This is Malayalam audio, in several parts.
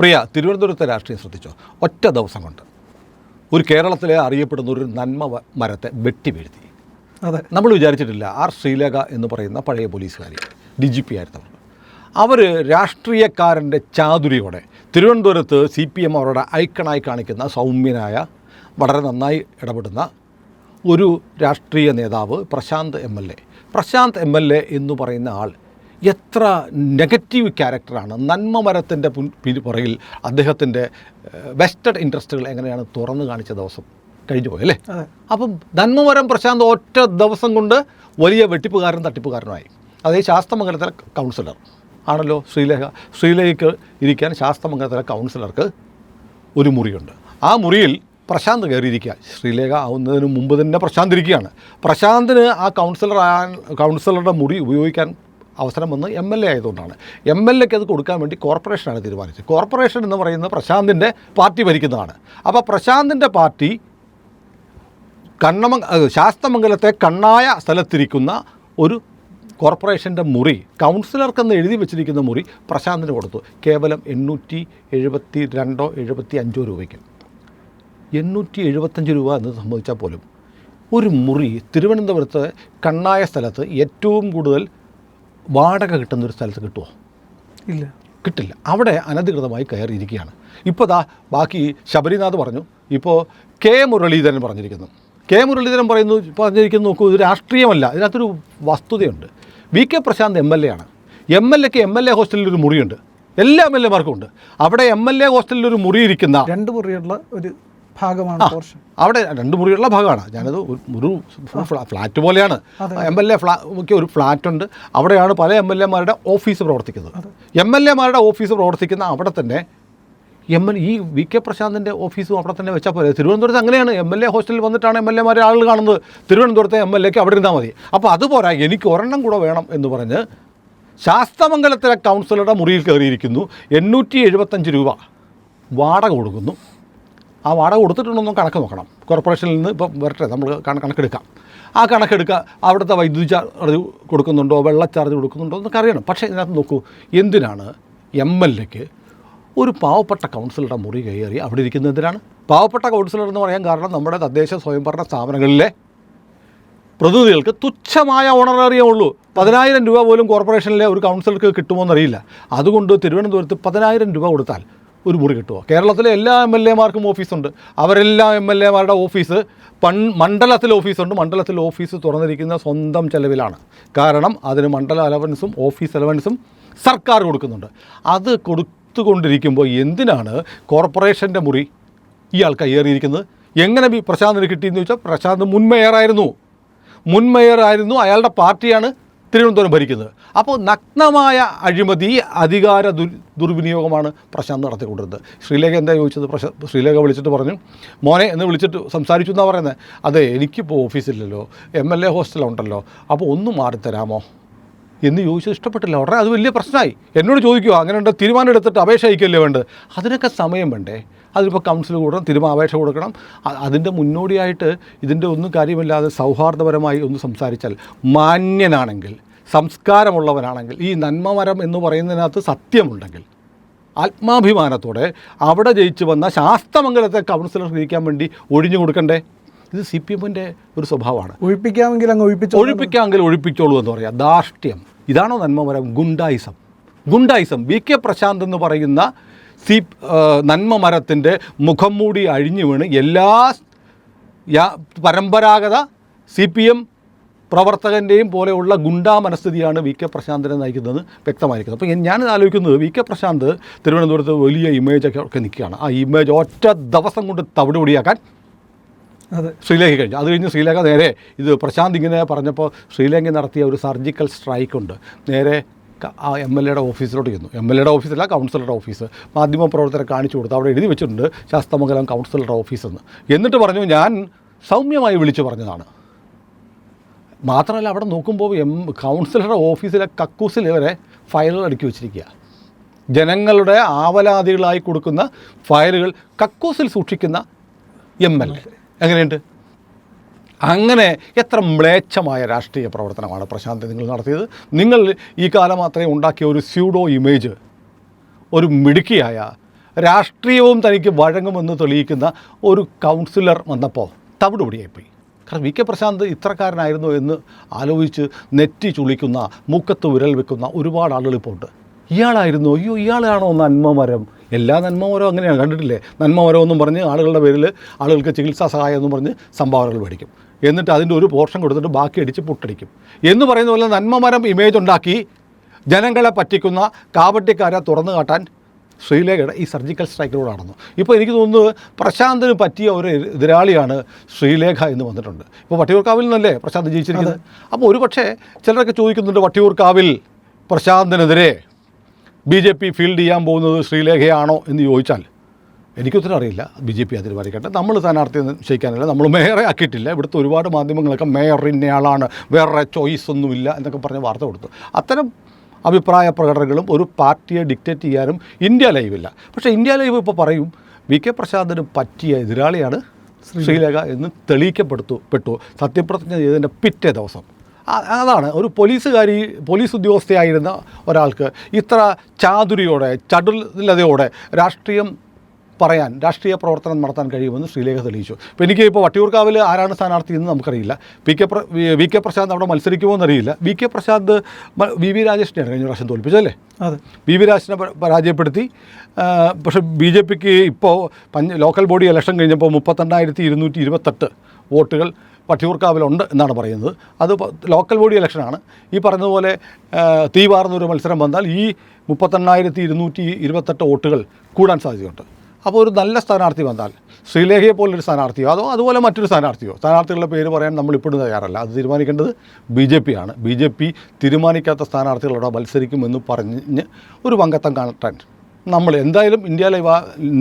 പ്രിയ തിരുവനന്തപുരത്തെ രാഷ്ട്രീയം ശ്രദ്ധിച്ചോ? ഒറ്റ ദിവസം കൊണ്ട്. ഒരു കേരളത്തിലെ അറിയപ്പെടുന്ന ഒരു നന്മ മരത്തെ വെട്ടി വീഴ്ത്തി അതെ. നമ്മൾ വിചാരിച്ചിട്ടില്ല ആർ ശ്രീലേഖ എന്ന് പറയുന്ന പഴയ പോലീസുകാരി ഡി ജി പി ആയിരുന്നവർ അവർ രാഷ്ട്രീയക്കാരന്റെ ചാതുരിയോടെ തിരുവനന്തപുരത്ത് സി പി എം അവരുടെ ഐക്കണായി കാണിക്കുന്ന സൗമ്യനായ വളരെ നന്നായി ഇടപെടുന്ന ഒരു രാഷ്ട്രീയ നേതാവ് Prashanth M L A. Prashanth M L A എന്ന് പറയുന്ന ആൾ എത്ര നെഗറ്റീവ് ക്യാരക്ടറാണ് നന്മ മരത്തിന്റെ പുറകിൽ അദ്ദേഹത്തിന്റെ വെസ്റ്റഡ് ഇൻട്രസ്റ്റുകൾ എങ്ങനെയാണ് തുറന്നു കാണിച്ച ദിവസം കഴിഞ്ഞു പോയല്ലേ അപ്പം നന്മമരം പ്രശാന്ത് ഒറ്റ ദിവസം കൊണ്ട് വലിയ വെട്ടിപ്പുകാരനും തട്ടിപ്പുകാരനുമായി. അതായത് ശാസ്തമംഗലത്തിലെ കൗൺസിലർ ആണല്ലോ ശ്രീലേഖ ശ്രീലേഖയ്ക്ക് ഇരിക്കാൻ ശാസ്തമംഗലത്തിലെ കൗൺസിലർക്ക് ഒരു മുറിയുണ്ട്. ആ മുറിയിൽ പ്രശാന്ത് കയറിയിരിക്കുക. ശ്രീലേഖ ആവുന്നതിന് മുമ്പ് തന്നെ പ്രശാന്ത് ഇരിക്കുകയാണ്. പ്രശാന്തിന് ആ കൗൺസിലർ കൗൺസിലറുടെ മുറി ഉപയോഗിക്കാൻ അവസരം വന്ന് എം എൽ എ ആയതുകൊണ്ടാണ് എം എൽ എക്ക് അത് കൊടുക്കാൻ വേണ്ടി കോർപ്പറേഷനാണ് തീരുമാനിച്ചത്. കോർപ്പറേഷൻ എന്ന് പറയുന്ന പ്രശാന്തിന്റെ പാർട്ടി ഭരിക്കുന്നതാണ്. അപ്പോൾ പ്രശാന്തിന്റെ പാർട്ടി കണ്ണമ ശാസ്തമംഗലത്തെ കണ്ണായ സ്ഥലത്തിരിക്കുന്ന ഒരു കോർപ്പറേഷന്റെ മുറി കൗൺസിലർക്കെന്ന് എഴുതി വെച്ചിരിക്കുന്ന മുറി പ്രശാന്തിന് കൊടുത്തു. കേവലം എണ്ണൂറ്റി എഴുപത്തി രണ്ടോ എഴുപത്തി അഞ്ചോ രൂപയ്ക്ക്. എണ്ണൂറ്റി എഴുപത്തഞ്ച് രൂപ എന്ന് സംബന്ധിച്ചാൽ പോലും ഒരു മുറി തിരുവനന്തപുരത്ത് കണ്ണായ സ്ഥലത്ത് ഏറ്റവും കൂടുതൽ വാടക കിട്ടുന്ന ഒരു സ്ഥലത്ത് കിട്ടുമോ ഇല്ല. കിട്ടില്ല. അവിടെ അനധികൃതമായി കയറിയിരിക്കുകയാണ്. ഇപ്പോൾ ദാ ബാക്കി ശബരിനാഥ് പറഞ്ഞു. ഇപ്പോൾ കെ മുരളീധരൻ പറഞ്ഞിരിക്കുന്നു. കെ മുരളീധരൻ പറയുന്നു പറഞ്ഞിരിക്കുന്നു നോക്കൂ ഇത് രാഷ്ട്രീയമല്ല. ഇതിനകത്തൊരു വസ്തുതയുണ്ട്. V K Prashanth M L A ആണ്. എം എൽ എക്ക് എം എൽ എ ഹോസ്റ്റലിൽ ഒരു മുറിയുണ്ട്. എല്ലാ എം എൽ എമാർക്കും ഉണ്ട്. അവിടെ എം എൽ എ ഹോസ്റ്റലിൽ ഒരു മുറി ഇരിക്കുന്ന രണ്ട് മുറിയുള്ള ഒരു ഭാഗമാണ് പോർഷൻ അവിടെ രണ്ട് മുറിയുള്ള ഭാഗമാണ്. ഞാനത് ഒരു- ഫ്ലാറ്റ് പോലെയാണ്. എം എൽ എ ഫ്ലാ ഒരു ഫ്ലാറ്റ് ഉണ്ട്. അവിടെയാണ് പല എം എൽ എമാരുടെ ഓഫീസ് പ്രവർത്തിക്കുന്നത്. എം എൽ എമാരുടെ ഓഫീസ് പ്രവർത്തിക്കുന്ന അവിടെ തന്നെ എം എൽ ഈ വി കെ പ്രശാന്തിന്റെ ഓഫീസും അവിടെ തന്നെ വെച്ചാൽ പോലെ തിരുവനന്തപുരത്ത് അങ്ങനെയാണ്. എം എൽ എ ഹോസ്റ്റലിൽ വന്നിട്ടാണ് എം എൽ എമാരെ ആളുകൾ കാണുന്നത്. തിരുവനന്തപുരത്തെ എം എൽ എക്ക് അവിടെ ഇരുന്നാൽ മതി. അപ്പോൾ അതുപോരാ എനിക്ക് ഒരെണ്ണം കൂടെ വേണം എന്ന് പറഞ്ഞ് ശാസ്തമംഗലത്തിലെ കൗൺസിലറുടെ മുറിയിൽ കയറിയിരിക്കുന്നു. എണ്ണൂറ്റി എഴുപത്തഞ്ച് രൂപ വാടക കൊടുക്കുന്നു. ആ വാടക കൊടുത്തിട്ടുണ്ടെന്നും കണക്ക് നോക്കണം. കോർപ്പറേഷനിൽ നിന്ന് ഇപ്പോൾ വരട്ടെ നമ്മൾ കണ- കണക്കെടുക്കാം. ആ കണക്കെടുക്കുക അവിടുത്തെ വൈദ്യുതി ചാർജ് കൊടുക്കുന്നുണ്ടോ വെള്ള ചാർജ് കൊടുക്കുന്നുണ്ടോ എന്നൊക്കെ അറിയണം. പക്ഷേ ഇതിനകത്ത് നോക്കൂ എന്തിനാണ് എം എൽ എക്ക് ഒരു പാവപ്പെട്ട കൗൺസിലറുടെ മുറി കയറി അവിടെ ഇരിക്കുന്നത് എന്തിനാണ്? പാവപ്പെട്ട കൗൺസിലർ എന്ന് പറയാൻ കാരണം നമ്മുടെ തദ്ദേശ സ്വയംഭരണ സ്ഥാപനങ്ങളിലെ പ്രതിനിധികൾക്ക് തുച്ഛമായ ഓണറേറിയം ഉള്ളൂ. പതിനായിരം രൂപ പോലും കോർപ്പറേഷനിലെ ഒരു കൗൺസിലർക്ക് കിട്ടുമോ എന്നറിയില്ല. അതുകൊണ്ട് തിരുവനന്തപുരത്ത് പതിനായിരം രൂപ കൊടുത്താൽ ഒരു മുറി കിട്ടുമോ കേരളത്തിലെ എല്ലാ എം എൽ എമാർക്കും ഓഫീസുണ്ട്. അവരെല്ലാ എം എൽ എമാരുടെ ഓഫീസ് പൺ മണ്ഡലത്തിൽ ഓഫീസുണ്ട്. മണ്ഡലത്തിൽ ഓഫീസ് തുറന്നിരിക്കുന്ന സ്വന്തം ചെലവിലാണ്. കാരണം അതിന് മണ്ഡല അലവൻസും ഓഫീസ് അലവൻസും സർക്കാർ കൊടുക്കുന്നുണ്ട്. അത് കൊടുത്തുകൊണ്ടിരിക്കുമ്പോൾ എന്തിനാണ് കോർപ്പറേഷന്റെ മുറി ഇയാൾ കയ്യേറിയിരിക്കുന്നത്? എങ്ങനെ ബി പ്രശാന്തിന് കിട്ടിയെന്ന് ചോദിച്ചാൽ പ്രശാന്ത് മുൻ മേയറായിരുന്നു മുൻ മേയറായിരുന്നു അയാളുടെ പാർട്ടിയാണ് തിരുവനന്തപുരം ഭരിക്കുന്നത്. അപ്പോൾ നഗ്നമായ അഴിമതി അധികാര ദുർ ദുർവിനിയോഗമാണ് പ്രശാന്ത് നടത്തിക്കൊണ്ടിരുന്നത്. ശ്രീലേഖ എന്താ ചോദിച്ചത്? പ്രശ ശ്രീലേഖ വിളിച്ചിട്ട് പറഞ്ഞു മോനെ എന്ന് വിളിച്ചിട്ട് സംസാരിച്ചു എന്നാണ് പറയുന്നത്. അതെ എനിക്കിപ്പോൾ ഓഫീസില്ലല്ലോ എം എൽ എ ഹോസ്റ്റലുണ്ടല്ലോ അപ്പോൾ ഒന്ന് മാറിത്തരാമോ? എന്ന് ചോദിച്ചത് ഇഷ്ടപ്പെട്ടില്ല. ഉടനെ അത് വലിയ പ്രശ്നമായി. എന്നോട് ചോദിക്കുക അങ്ങനെ ഉണ്ട്? തീരുമാനം എടുത്തിട്ട് അപേക്ഷ അയക്കല്ലേ വേണ്ടത്? അതിനൊക്കെ സമയം വേണ്ടേ? അതിലിപ്പോൾ കൗൺസിൽ കൂടണം തീരുമാന അപേക്ഷ കൊടുക്കണം അതിന്റെ മുന്നോടിയായിട്ട് ഇതിന്റെ ഒന്നും കാര്യമില്ലാതെ സൗഹാർദ്ദപരമായി ഒന്ന് സംസാരിച്ചാൽ മാന്യനാണെങ്കിൽ സംസ്കാരമുള്ളവനാണെങ്കിൽ ഈ നന്മമരം എന്ന് പറയുന്നതിനകത്ത് സത്യമുണ്ടെങ്കിൽ ആത്മാഭിമാനത്തോടെ അവിടെ ജയിച്ചു വന്ന ശാസ്ത്രമംഗലത്തെ കൗൺസിലർ ഇരിക്കാൻ വേണ്ടി ഒഴിഞ്ഞു കൊടുക്കണ്ടേ? ഇത് സി പി എമ്മിന്റെ ഒരു സ്വഭാവമാണ്. ഒഴിപ്പിക്കാമെങ്കിൽ അങ്ങ് ഒഴിപ്പിച്ചു ഒഴിപ്പിക്കാമെങ്കിൽ ഒഴിപ്പിച്ചോളൂ എന്ന് പറയാം. ധാർഷ്ട്യം. ഇതാണോ നന്മമരം ഗുണ്ടായിസം. ഗുണ്ടായിസം. വി കെ പ്രശാന്ത് എന്ന് പറയുന്ന സി നന്മ മരത്തിന്റെ മുഖം മൂടി അഴിഞ്ഞു വീണ് എല്ലാ പരമ്പരാഗത സി പി എം പ്രവർത്തകന്റെയും പോലെയുള്ള ഗുണ്ടാ മനസ്ഥിതിയാണ് വി കെ പ്രശാന്തിനെ നയിക്കുന്നത് വ്യക്തമായിരിക്കുന്നത് അപ്പോൾ ഞാൻ ആലോചിക്കുന്നത് വി കെ പ്രശാന്ത് തിരുവനന്തപുരത്ത് വലിയ ഇമേജൊക്കെ ഒക്കെ നിൽക്കുകയാണ്. ആ ഇമേജ് ഒറ്റ ദിവസം കൊണ്ട് തവിടുപൊടിയാക്കാൻ അതെ. ശ്രീലേഖ കഴിഞ്ഞു. അത് കഴിഞ്ഞ് ശ്രീലങ്ക നേരെ ഇത് പ്രശാന്ത് ഇങ്ങനെ പറഞ്ഞപ്പോൾ ശ്രീലങ്ക നടത്തിയ ഒരു സർജിക്കൽ സ്ട്രൈക്ക് ഉണ്ട്. നേരെ ആ എം എൽ എയുടെ ഓഫീസിലോട്ട് ചെന്നു. എം എൽ എയുടെ ഓഫീസല്ല കൗൺസിലറുടെ ഓഫീസ്. മാധ്യമപ്രവർത്തകരെ കാണിച്ചു കൊടുത്തു. അവിടെ എഴുതി വെച്ചിട്ടുണ്ട് ശാസ്തമംഗലം കൗൺസിലറുടെ ഓഫീസെന്ന്. എന്നിട്ട് പറഞ്ഞു ഞാൻ സൗമ്യമായി വിളിച്ചു പറഞ്ഞതാണ്. മാത്രമല്ല അവിടെ നോക്കുമ്പോൾ എം കൗൺസിലറുടെ ഓഫീസിലെ കക്കൂസിൽ വരെ ഫയലുകൾ അടുക്കി വെച്ചിരിക്കുക. ജനങ്ങളുടെ ആവലാതികളായി കൊടുക്കുന്ന ഫയലുകൾ കക്കൂസിൽ സൂക്ഷിക്കുന്ന എം എൽ എ. എങ്ങനെയുണ്ട്? അങ്ങനെ എത്ര മ്ലേച്ഛമായ രാഷ്ട്രീയ പ്രവർത്തനമാണ് പ്രശാന്ത് നിങ്ങൾ നടത്തിയത്? നിങ്ങൾ ഈ കാലം മാത്രമേ ഉണ്ടാക്കിയ ഒരു സ്യൂഡോ ഇമേജ് ഒരു മിടുക്കിയായ രാഷ്ട്രീയവും തനിക്ക് വഴങ്ങുമെന്ന് തെളിയിക്കുന്ന ഒരു കൗൺസിലർ വന്നപ്പോൾ തവിടുപൊടിയായിപ്പോയി. കാരണം വി കെ പ്രശാന്ത് ഇത്രക്കാരനായിരുന്നു എന്ന് ആലോചിച്ച് നെറ്റി ചുളിക്കുന്ന മൂക്കത്ത് വിരൽ വെക്കുന്ന ഒരുപാട് ആളുകൾ ഇപ്പോൾ ഉണ്ട്. ഇയാളായിരുന്നു അയ്യോ ഇയാളാണോ നന്മമരം? എല്ലാ നന്മ ഓരോ അങ്ങനെയാണ് കണ്ടിട്ടില്ലേ? നന്മ ഓരോ എന്നും പറഞ്ഞ് ആളുകളുടെ പേരിൽ ആളുകൾക്ക് ചികിത്സാ സഹായം എന്നും പറഞ്ഞ് സംഭാവനകൾ മേടിക്കും. എന്നിട്ട് അതിന്റെ ഒരു പോർഷൻ കൊടുത്തിട്ട് ബാക്കി അടിച്ച് പൊട്ടടിക്കും. എന്ന് പറയുന്ന പോലെ നന്മ മരം ഇമേജ് ഉണ്ടാക്കി ജനങ്ങളെ പറ്റിക്കുന്ന കാവട്ടിക്കാരെ തുറന്നു കാട്ടാൻ ശ്രീലേഖയുടെ ഈ സർജിക്കൽ സ്ട്രൈക്കിലൂടെ നടന്നു. ഇപ്പോൾ എനിക്ക് തോന്നുന്നു പ്രശാന്തിന് പറ്റിയ ഒരു എതിരാളിയാണ് ശ്രീലേഖ എന്ന് വന്നിട്ടുണ്ട്. ഇപ്പോൾ വട്ടിയൂർക്കാവിൽ നിന്നല്ലേ പ്രശാന്ത് ജയിച്ചിരിക്കുന്നത്? അപ്പോൾ ഒരു പക്ഷേ ചിലരൊക്കെ ചോദിക്കുന്നുണ്ട് വട്ടിയൂർക്കാവിൽ പ്രശാന്തിനെതിരെ ബി ജെ പി ഫീൽഡ് ചെയ്യാൻ പോകുന്നത് ശ്രീലേഖയാണോ എന്ന് ചോദിച്ചാൽ എനിക്കുത്തരം അറിയില്ല. ബി ജെ പി തീരുമാനിക്കട്ടെ നമ്മൾ സ്ഥാനാർത്ഥി നിശ്ചയിക്കാനില്ല നമ്മൾ മേയറെ ആക്കിയിട്ടില്ല. ഇവിടുത്തെ ഒരുപാട് മാധ്യമങ്ങളൊക്കെ മേയറിന്റെ ആളാണ് വേറെ ചോയ്സ് ഒന്നുമില്ല എന്നൊക്കെ പറഞ്ഞ് വാർത്ത കൊടുത്തു. അത്തരം അഭിപ്രായ പ്രകടനങ്ങളും ഒരു പാർട്ടിയെ ഡിക്റ്റേറ്റ് ചെയ്യാനും ഇന്ത്യ ലൈവില്ല പക്ഷേ ഇന്ത്യ ലൈവ് ഇപ്പോൾ പറയും വി കെ പ്രസാദിന് പറ്റിയ എതിരാളിയാണ് ശ്രീലേഖ എന്ന് തെളിയിക്കപ്പെടുത്തു പെട്ടു. സത്യപ്രതിജ്ഞ ചെയ്തതിന്റെ പിറ്റേ ദിവസം. അതാണ്. ഒരു പോലീസുകാരി പോലീസ് ഉദ്യോഗസ്ഥയായിരുന്ന ഒരാൾക്ക് ഇത്ര ചാതുരിയോടെ ചടുലതയോടെ രാഷ്ട്രീയം പറയാൻ രാഷ്ട്രീയ പ്രവർത്തനം നടത്താൻ കഴിയുമെന്ന് ശ്രീലേഖ തെളിയിച്ചു. ഇപ്പോൾ എനിക്ക് ഇപ്പോൾ വട്ടിയൂർക്കാവിൽ ആരാണ് സ്ഥാനാർത്ഥി എന്ന് നമുക്കറിയില്ല. പി കെ പ്ര വി- കെ പ്രശാന്ത് അവിടെ മത്സരിക്കുമോ എന്നറിയില്ല. V K Prashanth V V രാജേഷിനെയാണ് കഴിഞ്ഞ പ്രാവശ്യം തോൽപ്പിച്ചല്ലേ അതെ. വി വി രാജേഷിനെ പരാജയപ്പെടുത്തി. പക്ഷേ ബി ജെ പിക്ക് ഇപ്പോൾ പഞ്ച ലോക്കൽ ബോഡി ഇലക്ഷൻ കഴിഞ്ഞപ്പോൾ മുപ്പത്തെണ്ണായിരത്തി ഇരുന്നൂറ്റി ഇരുപത്തെട്ട് വോട്ടുകൾ വട്ടിയൂർക്കാവിലുണ്ട് എന്നാണ് പറയുന്നത്. അത് ലോക്കൽ ബോഡി ഇലക്ഷനാണ് ഈ പറഞ്ഞതുപോലെ തീവാർന്നൊരു മത്സരം വന്നാൽ ഈ മുപ്പത്തെണ്ണായിരത്തി ഇരുന്നൂറ്റി ഇരുപത്തെട്ട് വോട്ടുകൾ കൂടാൻ സാധ്യതയുണ്ട്. അപ്പോൾ ഒരു നല്ല സ്ഥാനാർത്ഥി വന്നാൽ ശ്രീലേഖയെ പോലൊരു സ്ഥാനാർത്ഥിയോ അതോ അതുപോലെ മറ്റൊരു സ്ഥാനാർത്ഥിയോ സ്ഥാനാർത്ഥികളുടെ പേര് പറയാൻ നമ്മൾ ഇപ്പോഴും തയ്യാറല്ല. അത് തീരുമാനിക്കേണ്ടത് ബി ജെ പി ആണ്. ബി ജെ പി തീരുമാനിക്കാത്ത സ്ഥാനാർത്ഥികളോടെ മത്സരിക്കുമെന്ന് പറഞ്ഞ് ഒരു പങ്കത്തം കാണട്ടാൻ നമ്മൾ എന്തായാലും ഇന്ത്യ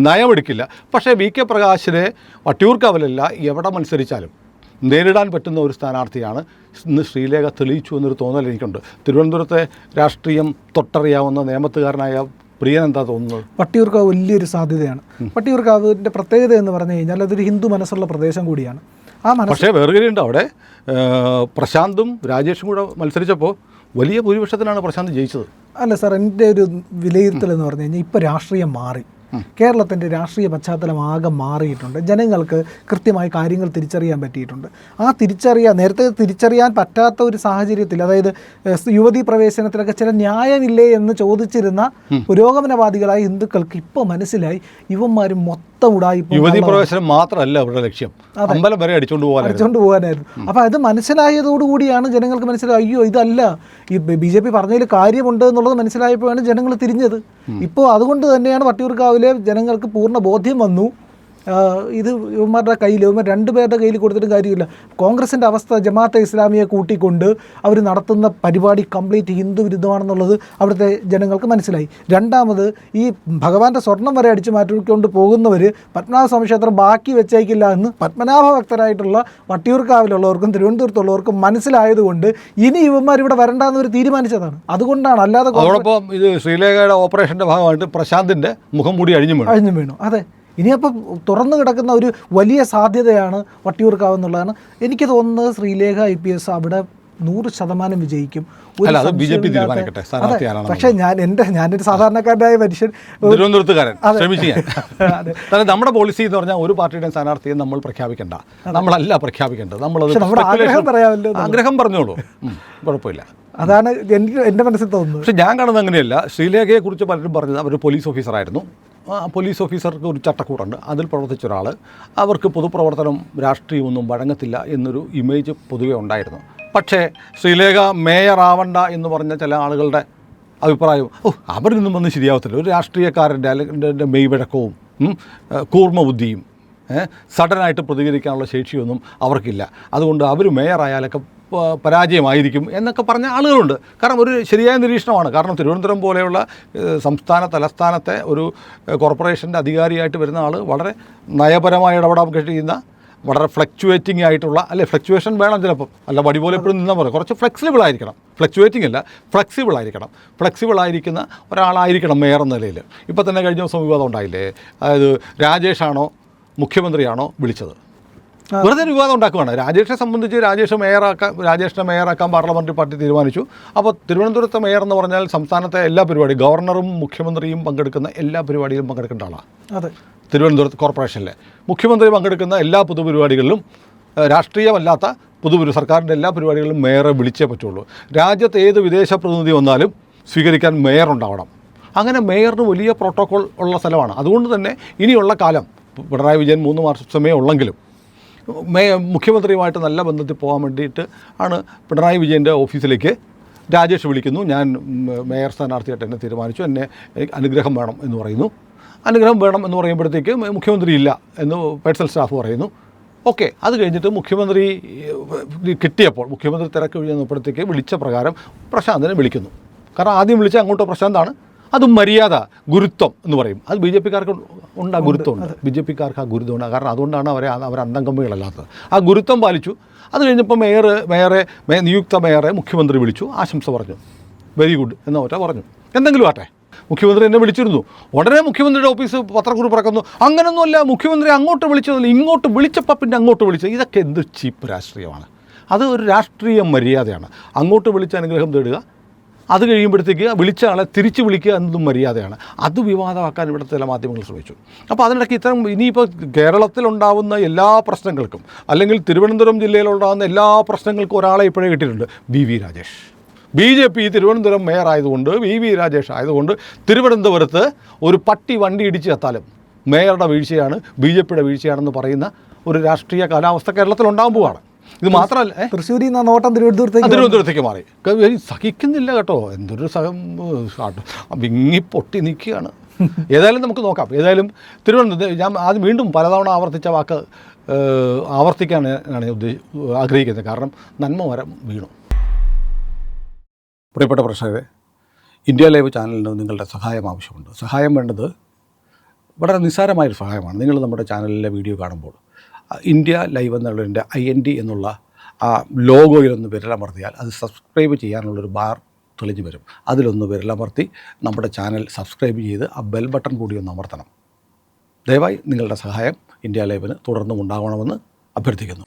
നയമെടുക്കില്ല. പക്ഷേ വി കെ പ്രകാശിനെ വട്ടിയൂർക്കാവിലല്ല എവിടെ മത്സരിച്ചാലും നേരിടാൻ പറ്റുന്ന ഒരു സ്ഥാനാർത്ഥിയാണ് ഇന്ന് ശ്രീലേഖ തെളിയിച്ചു എന്നൊരു തോന്നൽ എനിക്കുണ്ട്. തിരുവനന്തപുരത്തെ രാഷ്ട്രീയം തൊട്ടറിയാവുന്ന നിയമത്തുകാരനായ പ്രിയൻ എന്താ തോന്നുന്നത്? വട്ടിയൂർക്കാവ് വലിയൊരു സാധ്യതയാണ്. വട്ടിയൂർക്കാവിന്റെ പ്രത്യേകത എന്ന് പറഞ്ഞു കഴിഞ്ഞാൽ അതൊരു ഹിന്ദു മനസ്സുള്ള പ്രദേശം കൂടിയാണ്. ആ മനസ്സ് പക്ഷേ വേറെ ഉണ്ട് അവിടെ. പ്രശാന്തും രാജേഷും കൂടെ മത്സരിച്ചപ്പോൾ വലിയ ഭൂരിപക്ഷത്തിനാണ് പ്രശാന്ത് ജയിച്ചത്. അല്ല സാർ എന്റെ ഒരു വിലയിരുത്തൽ എന്ന് പറഞ്ഞു കഴിഞ്ഞാൽ ഇപ്പോൾ രാഷ്ട്രീയം മാറി. കേരളത്തിന്റെ രാഷ്ട്രീയ പശ്ചാത്തലം ആകെ മാറിയിട്ടുണ്ട്. ജനങ്ങൾക്ക് കൃത്യമായി കാര്യങ്ങൾ തിരിച്ചറിയാൻ പറ്റിയിട്ടുണ്ട്. ആ തിരിച്ചറിയാൻ നേരത്തെ തിരിച്ചറിയാൻ പറ്റാത്ത ഒരു സാഹചര്യത്തിൽ അതായത് യുവതി പ്രവേശനത്തിലൊക്കെ ചില ന്യായമില്ലേ എന്ന് ചോദിച്ചിരുന്ന പുരോഗമനവാദികളായ ഹിന്ദുക്കൾക്ക് ഇപ്പോൾ മനസ്സിലായി യുവന്മാർ മൊത്തം ഉടായി യുവതി പ്രവേശനം മാത്രമല്ല അവരുടെ ലക്ഷ്യം. അമ്പലം വരെ അടിച്ചുകൊണ്ട് പോകാനായിരുന്നു. അടിച്ചുകൊണ്ട് പോകാനായിരുന്നു. അപ്പോൾ അത് മനസ്സിലായതോടുകൂടിയാണ് ജനങ്ങൾക്ക് മനസ്സിലായി അയ്യോ ഇതല്ല. ഈ ബി ജെ പി പറഞ്ഞതിൽ കാര്യമുണ്ട് എന്നുള്ളത് മനസ്സിലായപ്പോഴാണ് ജനങ്ങൾ തിരിഞ്ഞത്. ഇപ്പോൾ അതുകൊണ്ട് തന്നെയാണ് വട്ടിയൂർക്കാവിലെ ജനങ്ങൾക്ക് പൂർണ ബോധ്യം വന്നു. ഇത് ഇവന്മാരുടെ കയ്യിൽ ഇവന്മാർ രണ്ട് പേരുടെ കയ്യിൽ കൊടുത്തിട്ട് കാര്യമില്ല. കോൺഗ്രസിന്റെ അവസ്ഥ ജമാഅത്തെ ഇസ്ലാമിയെ കൂട്ടിക്കൊണ്ട് അവർ നടത്തുന്ന പരിപാടി കംപ്ലീറ്റ് ഹിന്ദു വിരുദ്ധമാണെന്നുള്ളത് അവിടുത്തെ ജനങ്ങൾക്ക് മനസ്സിലായി. രണ്ടാമത് ഈ ഭഗവാന്റെ സ്വർണം വരെ അടിച്ചു മാറ്റിക്കൊണ്ട് പോകുന്നവർ പത്മനാഭസ്വാമി ക്ഷേത്രം ബാക്കി വെച്ചേക്കില്ല എന്ന് പത്മനാഭ ഭക്തരായിട്ടുള്ള വട്ടിയൂർക്കാവിലുള്ളവർക്കും തിരുവനന്തപുരത്തുള്ളവർക്കും മനസ്സിലായതുകൊണ്ട് ഇനി ഇവന്മാർ ഇവിടെ വരണ്ടെന്ന് ഒരു തീരുമാനിച്ചതാണ്. അതുകൊണ്ടാണ് അല്ലാതെ അതോടൊപ്പം ഇത് ശ്രീലേഖയുടെ ഓപ്പറേഷന്റെ ഭാഗമായിട്ട് പ്രശാന്തിന്റെ മുഖം മൂടി അഴിഞ്ഞു വീണു. അഴിഞ്ഞു വീണു. അതെ. ഇനിയപ്പം തുറന്നു കിടക്കുന്ന ഒരു വലിയ സാധ്യതയാണ് വട്ടിയൂർക്കാവ് എന്നുള്ളതാണ് എനിക്ക് തോന്നുന്നത് ശ്രീലേഖ ഐ പി എസ് അവിടെ നൂറ് ശതമാനം വിജയിക്കും. പക്ഷേ ഞാൻ എന്റെ ഞാനൊരു സാധാരണക്കാരനായ മനുഷ്യൻ. തിരുവനന്തപുരത്തുകാരൻ. അതെ. നമ്മുടെ പോളിസി എന്ന് പറഞ്ഞാൽ ഒരു പാർട്ടിയുടെ സ്ഥാനാർത്ഥിയെ നമ്മൾ പ്രഖ്യാപിക്കേണ്ട. നമ്മളല്ല പ്രഖ്യാപിക്കേണ്ടത്. നമ്മൾ ആഗ്രഹം പറയാമല്ലോ ആഗ്രഹം പറഞ്ഞോളൂ. കുഴപ്പമില്ല. അതാണ് എനിക്ക് എന്റെ മനസ്സിൽ തോന്നുന്നത്. പക്ഷെ ഞാൻ കാണുന്നത് അങ്ങനെയല്ല. ശ്രീലേഖയെ കുറിച്ച് പലരും പറഞ്ഞത് അവർ പോലീസ് ഓഫീസറായിരുന്നു പോലീസ് ഓഫീസർക്ക് ഒരു ചട്ടക്കൂടുണ്ട്. അതിൽ പ്രവർത്തിച്ച ഒരാൾ അവർക്ക് പൊതുപ്രവർത്തനം രാഷ്ട്രീയമൊന്നും വഴങ്ങത്തില്ല എന്നൊരു ഇമേജ് പൊതുവെ ഉണ്ടായിരുന്നു. പക്ഷേ ശ്രീലേഖ മേയർ ആവണ്ട എന്ന് പറഞ്ഞ ചില ആളുകളുടെ അഭിപ്രായം ഓ നിന്നും വന്ന് ശരിയാവത്തില്ല. ഒരു രാഷ്ട്രീയക്കാരന്റെ അല്ലെങ്കിൽ മെയ്വഴക്കവും കൂർമ്മ ബുദ്ധിയും സഡനായിട്ട് പ്രതികരിക്കാനുള്ള ശേഷിയൊന്നും അവർക്കില്ല. അതുകൊണ്ട് അവർ മേയറായാലൊക്കെ പരാജയമായിരിക്കും എന്നൊക്കെ പറഞ്ഞ ആളുകളുണ്ട്. കാരണം ഒരു ശരിയായ നിരീക്ഷണമാണ്. കാരണം തിരുവനന്തപുരം പോലെയുള്ള സംസ്ഥാന തലസ്ഥാനത്തെ ഒരു കോർപ്പറേഷന്റെ അധികാരിയായിട്ട് വരുന്ന ആൾ വളരെ നയപരമായി ഇടപെടാൻ കഴിയുന്ന വളരെ ഫ്ലക്ച്വേറ്റിംഗ് ആയിട്ടുള്ള അല്ലെ ഫ്ലക്ച്വേഷൻ വേണം ചിലപ്പം. അല്ല വടി പോലെ എപ്പോഴും നിന്നാൽ പറയാം കുറച്ച് ഫ്ലെക്സിബിൾ ആയിരിക്കണം. ഫ്ലക്ച്വേറ്റിംഗ് അല്ല ഫ്ലെക്സിബിൾ ആയിരിക്കണം. ഫ്ലെക്സിബിൾ ആയിരിക്കുന്ന ഒരാളായിരിക്കണം മേയർ എന്ന നിലയിൽ ഇപ്പോൾ തന്നെ കഴിഞ്ഞ ദിവസം വിവാദം ഉണ്ടായില്ലേ? അതായത് രാജേഷാണോ മുഖ്യമന്ത്രിയാണോ വിളിച്ചത്? വെറുതെ ഒരു വിവാദം ഉണ്ടാക്കുകയാണ് രാജേഷിനെ സംബന്ധിച്ച് രാജേഷ് മേയറാക്കാൻ രാജേഷിനെ മേയറാക്കാൻ പാർലമെന്ററി പാർട്ടി തീരുമാനിച്ചു. അപ്പോൾ തിരുവനന്തപുരത്തെ മേയർ എന്ന് പറഞ്ഞാൽ സംസ്ഥാനത്തെ എല്ലാ പരിപാടിയും ഗവർണറും മുഖ്യമന്ത്രിയും പങ്കെടുക്കുന്ന എല്ലാ പരിപാടിയിലും പങ്കെടുക്കേണ്ട ആളാണ് അതെ. തിരുവനന്തപുരത്ത് കോർപ്പറേഷനിലെ. മുഖ്യമന്ത്രി പങ്കെടുക്കുന്ന എല്ലാ പൊതുപരിപാടികളിലും രാഷ്ട്രീയമല്ലാത്ത പൊതുപരി സർക്കാരിന്റെ എല്ലാ പരിപാടികളിലും മേയറെ വിളിച്ചേ പറ്റുള്ളൂ. രാജ്യത്ത് ഏത് വിദേശ പ്രതിനിധി വന്നാലും സ്വീകരിക്കാൻ മേയർ ഉണ്ടാവണം. അങ്ങനെ മേയറിന് വലിയ പ്രോട്ടോകോൾ ഉള്ള സ്ഥലമാണ്. അതുകൊണ്ട് തന്നെ ഇനിയുള്ള കാലം പിണറായി വിജയൻ മൂന്ന് മാസമേ ഉള്ളെങ്കിലും മേ മുഖ്യമന്ത്രിയുമായിട്ട് നല്ല ബന്ധത്തിൽ പോകാൻ വേണ്ടിയിട്ട് ആണ് പിണറായി വിജയന്റെ ഓഫീസിലേക്ക് രാജേഷ് വിളിക്കുന്നു. ഞാൻ മേയർ സ്ഥാനാർത്ഥിയായിട്ട് എന്നെ തീരുമാനിച്ചു. എന്നെ അനുഗ്രഹം വേണം എന്ന് പറയുന്നു. അനുഗ്രഹം വേണം എന്ന് പറയുമ്പോഴത്തേക്ക് മുഖ്യമന്ത്രി ഇല്ല എന്ന് പേഴ്സണൽ സ്റ്റാഫ് പറയുന്നു. ഓക്കെ അത് കഴിഞ്ഞിട്ട് മുഖ്യമന്ത്രി കിട്ടിയപ്പോൾ മുഖ്യമന്ത്രി തിരക്ക് കഴിഞ്ഞപ്പോഴത്തേക്ക് വിളിച്ച പ്രകാരം പ്രശാന്തിനെ വിളിക്കുന്നു. കാരണം ആദ്യം വിളിച്ച അങ്ങോട്ടോ പ്രശാന്താണ്. അത് മര്യാദ ഗുരുത്വം എന്ന് പറയും. അത് ബി ജെ പിക്കാർക്ക് ഉണ്ട് ആ ഗുരുത്വമുണ്ട്. ബി ജെ പിക്കാർക്ക് ആ ഗുരുത്വമുണ്ട്. കാരണം അതുകൊണ്ടാണ് അവരെ അവർ അന്തംകമ്പികളല്ലാത്തത് ആ ഗുരുത്വം പാലിച്ചു. അത് കഴിഞ്ഞപ്പോൾ മേയർ മേയറെ നിയുക്ത മേയറെ മുഖ്യമന്ത്രി വിളിച്ചു. ആശംസ പറഞ്ഞു. വെരി ഗുഡ് എന്ന ഒറ്റ പറഞ്ഞു. എന്തെങ്കിലും ആട്ടെ. മുഖ്യമന്ത്രി എന്നെ വിളിച്ചിരുന്നു. ഉടനെ മുഖ്യമന്ത്രിയുടെ ഓഫീസ് പത്രക്കുറിപ്പ് ഇറക്കുന്നു അങ്ങനൊന്നുമല്ല മുഖ്യമന്ത്രി അങ്ങോട്ട് വിളിച്ചതല്ല. ഇങ്ങോട്ട് വിളിച്ചപ്പോൾ പിന്നെ അങ്ങോട്ട് വിളിച്ചത് ഇതൊക്കെ എന്ത് ചീപ്പ് രാഷ്ട്രീയമാണ്. അത് ഒരു രാഷ്ട്രീയ മര്യാദയാണ്. അങ്ങോട്ട് വിളിച്ച് അനുഗ്രഹം തേടുക അത് കഴിയുമ്പോഴത്തേക്ക് വിളിച്ച ആളെ തിരിച്ച് വിളിക്കുക എന്നതും മര്യാദയാണ്. അത് വിവാദമാക്കാൻ ഇവിടുത്തെ ചില മാധ്യമങ്ങൾ ശ്രമിച്ചു. അപ്പോൾ അതിനിടയ്ക്ക് ഇത്തരം ഇനിയിപ്പോൾ കേരളത്തിലുണ്ടാവുന്ന എല്ലാ പ്രശ്നങ്ങൾക്കും അല്ലെങ്കിൽ തിരുവനന്തപുരം ജില്ലയിലുണ്ടാകുന്ന എല്ലാ പ്രശ്നങ്ങൾക്കും ഒരാളെ ഇപ്പോഴേ കിട്ടിയിട്ടുണ്ട് B V Rajesh. B J P Thiruvananthapuram mayor ആയതുകൊണ്ട് വി വി രാജേഷ് ആയതുകൊണ്ട് തിരുവനന്തപുരത്ത് ഒരു പട്ടി വണ്ടി ഇടിച്ച് എത്താലും മേയറുടെ വീഴ്ചയാണ് ബി ജെ പിയുടെ വീഴ്ചയാണെന്ന് പറയുന്ന ഒരു രാഷ്ട്രീയ കാലാവസ്ഥ കേരളത്തിലുണ്ടാകുമ്പോഴാണ് ഇത് മാത്രമല്ല? തൃശ്ശൂരിൽ നിന്ന് നോട്ടം തിരുവനന്തപുരത്തേക്ക് തിരുവനന്തപുരത്തേക്ക് മാറി. സഹിക്കുന്നില്ല കേട്ടോ. എന്തൊരു സഹം ഷാട്ട്. വിങ്ങി പൊട്ടി നിൽക്കുകയാണ്. ഏതായാലും നമുക്ക് നോക്കാം. ഏതായാലും തിരുവനന്തപുരം ഞാൻ അത് വീണ്ടും പലതവണ ആവർത്തിച്ച വാക്ക് ആവർത്തിക്കാനാണ് ഉദ്ദേശി ആഗ്രഹിക്കുന്നത്. കാരണം നന്മ വരം വീണു. പ്രിയപ്പെട്ട പ്രേക്ഷകരെ ഇന്ത്യ ലൈവ് ചാനലിന് നിങ്ങളുടെ സഹായം ആവശ്യമുണ്ട്. സഹായം വേണ്ടത് വളരെ നിസ്സാരമായൊരു സഹായമാണ്. നിങ്ങൾ നമ്മുടെ ചാനലിലെ വീഡിയോ കാണുമ്പോൾ ഇന്ത്യ ലൈവ് എന്നുള്ളതിന്റെ ഐ എൻ ഡി എന്നുള്ള ആ ലോഗോയിലൊന്ന് വിരലമർത്തിയാൽ അത് സബ്സ്ക്രൈബ് ചെയ്യാനുള്ളൊരു ബാർ തെളിഞ്ഞു വരും. അതിലൊന്ന് വിരലമർത്തി നമ്മുടെ ചാനൽ സബ്സ്ക്രൈബ് ചെയ്ത് ആ ബെൽ ബട്ടൺ കൂടി ഒന്ന് അമർത്തണം. ദയവായി നിങ്ങളുടെ സഹായം ഇന്ത്യ ലൈവിന് തുടർന്നും ഉണ്ടാവണമെന്ന് അഭ്യർത്ഥിക്കുന്നു.